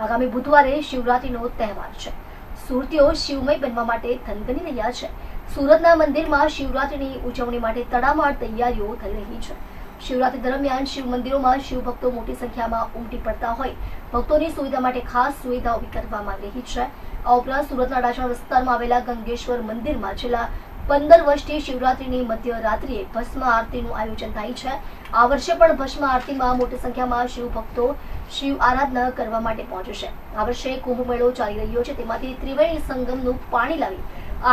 આગામી બુધવારે શિવરાત્રીનો તહેવાર છે. સુરતીઓ શિવમય બનવા માટે થનગની રહ્યા છે. સુરતના મંદિરમાં શિવરાત્રીની ઉજવણી માટે તડામાર તૈયારીઓ થઈ રહી છે. શિવરાત્રી દરમિયાન શિવ મંદિરોમાં શિવ ભક્તો મોટી સંખ્યામાં ઉમટી પડતા હોય. ભક્તોની સુવિધા માટે ખાસ સુવિધા ઊભી કરવામાં આવી રહી છે. આ ઉપરાંત સુરતના ડાસણ વિસ્તારમાં આવેલા ગંગેશ્વર મંદિરમાં છેલ્લા પંદર વર્ષથી શિવરાત્રીની મધ્યરાત્રિએ ભસ્મ આરતીનું આયોજન થાય છે. આ વર્ષે પણ ભસ્મ આરતીમાં મોટી સંખ્યામાં શિવ ભક્તો શિવ આરાધના કરવા માટે પહોંચશે આ વર્ષે કુંભ મેળો ચાલી રહ્યો છે. તેમાંથી ત્રિવેણી સંગમનું પાણી લાવી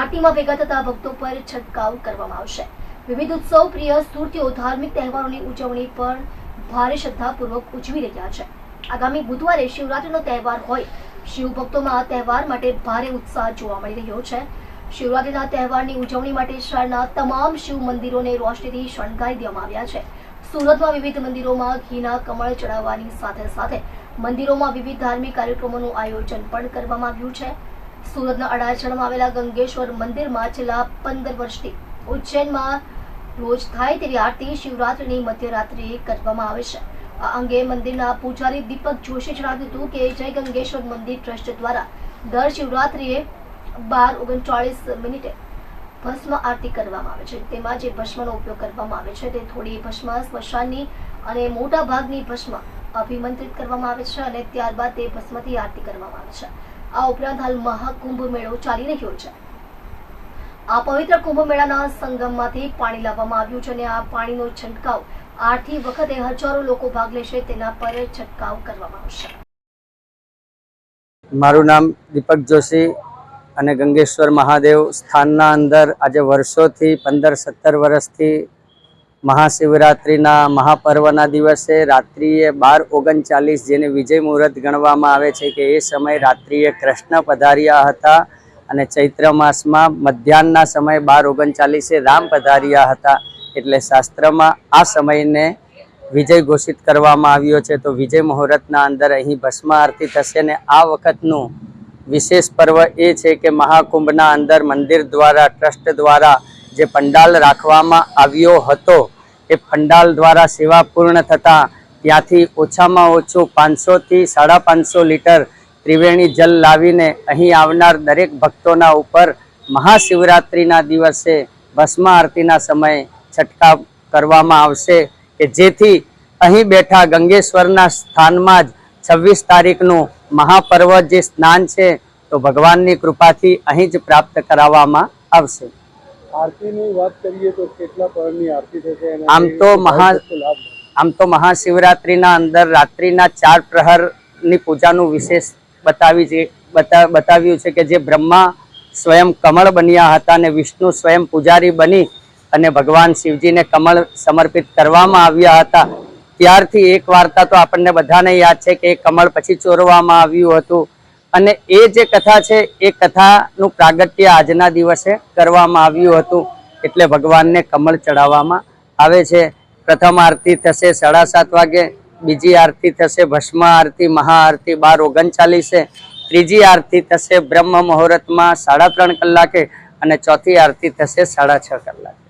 આરતીમાં ભેગા થતા ભક્તો પર છંટકાવ કરવામાં આવશે. વિવિધ ઉત્સવ, પ્રિય સુરતીઓ ધાર્મિક તહેવારોની ઉજવણી પણ ભારે શ્રદ્ધાપૂર્વક ઉજવી રહ્યા છે. આગામી બુધવારે શિવરાત્રીનો તહેવાર હોય. શિવ ભક્તોમાં આ તહેવાર માટે ભારે ઉત્સાહ જોવા મળી રહ્યો છે. શિવરાત્રીના તહેવારની ઉજવણી માટે શહેરના તમામ શિવ મંદિરોને રોશનીથી શણગારી દેવામાં આવ્યા છે. સુરતમાં વિવિધ મંદિરોમાં ઘીના કમળ ચડાવવાની સાથે સાથે મંદિરોમાં વિવિધ ધાર્મિક કાર્યક્રમોનું આયોજન પણ કરવામાં આવ્યું છે. સુરતના અડાજણમાં આવેલા ગંગેશ્વર મંદિરમાં છેલ્લા પંદર વર્ષથી ઉજ્જૈનમાં રોજ થાય તેવી આરતી શિવરાત્રીની મધ્યરાત્રિએ કરવામાં આવે છે. આ અંગે મંદિરના પૂજારી દીપક જોશીએ જણાવ્યું હતું કે જય ગંગેશ્વર મંદિર ટ્રસ્ટ દ્વારા દર શિવરાત્રિએ બાર ઓગણચાળીસ મિનિટે ભસ્મ આરતી કરવામાં આવે છે. તેમાં જે ભસ્મનો ઉપયોગ કરવામાં આવે છે, તે થોડી ભસ્મ, સ્મશાનની અને મોટા ભાગની ભસ્મ અભિમંત્રિત કરવામાં આવે છે અને ત્યારબાદ તે ભસ્મથી આરતી કરવામાં આવે છે. આ ઉપરાંત હાલ મહાકુંભ મેળો ચાલી રહ્યો છે. આ પવિત્ર કુંભ મેળાના સંગમમાંથી પાણી લાવવામાં આવ્યું છે અને આ પાણીનો છંટકાવ આઠી વખતે હજારો લોકો ભાગ લેશે, તેના પર છંટકાવ કરવામાં આવશે. મારું નામ દીપક જોશી અને ગંગેશ્વર મહાદેવ સ્થાનના અંદર આજે વર્ષોથી પંદર સત્તર વર્ષથી મહાશિવરાત્રિના મહાપર્વના દિવસે રાત્રિએ બાર ઓગણચાલીસ જેને વિજય મુહૂર્ત ગણવામાં આવે છે કે એ સમયે રાત્રિએ કૃષ્ણ પધાર્યા હતા અને ચૈત્ર માસમાં મધ્યાહનના સમયે બાર ઓગણચાલીસે રામ પધાર્યા હતા. એટલે શાસ્ત્રમાં આ સમયને વિજય ઘોષિત કરવામાં આવ્યો છે. તો વિજય મુહૂર્તના અંદર અહીં ભસ્મ આરતી થશે ને આ વખતનું વિશેષ પર્વ એ છે કે મહાકુંભના અંદર મંદિર દ્વારા, ટ્રસ્ટ દ્વારા જે પંડાલ રાખવામાં આવ્યો હતો, એ પંડાલ દ્વારા સેવા પૂર્ણ થતાં ત્યાંથી ઓછામાં ઓછું પાંચસોથી સાડા પાંચસો લીટર ત્રિવેણી જલ લાવીને અહીં આવનાર દરેક ભક્તોના ઉપર મહાશિવરાત્રિના દિવસે ભસ્મ આરતીના સમયે છંટકાવ કરવામાં આવશે કે જેથી અહીં બેઠા ગંગેશ્વરના સ્થાનમાં જ છવ્વીસ તારીખનું મહાપર્વ જે સ્નાન છે તો ભગવાનની કૃપાથી અહીં જ પ્રાપ્ત કરાવવામાં આવશે આરતીની વાત કરીએ તો કેટલા પરની આરતી થશે આમ તો મહા? આમ તો મહાશિવરાત્રિના અંદર રાત્રિના ચાર પ્રહરની પૂજાનું વિશેષ બતાવી છે બતાવ્યું છે કે જે બ્રહ્મા સ્વયં કમળ બન્યા હતા અને વિષ્ણુ સ્વયં પૂજારી બની અને ભગવાન શિવજીને કમળ સમર્પિત કરવામાં આવ્યા હતા ત્યારથી એક વાર્તા તો આપણને બધાને યાદ છે કે કમળ પછી ચોરવામાં આવ્યું હતું. અને એ જે કથા છે, એ કથાનું પ્રાગટ્ય આજના દિવસે કરવામાં આવ્યું હતું. એટલે ભગવાનને કમળ ચડાવવામાં આવે છે. પ્રથમ આરતી થશે સાડા સાત વાગે, બીજી આરતી થશે ભસ્મ આરતી મહાઆરતી બાર ઓગણચાલીસે, ત્રીજી આરતી થશે બ્રહ્મ મુહૂર્તમાં સાડા ત્રણ કલાકે અને ચોથી આરતી થશે સાડા છ કલાકે.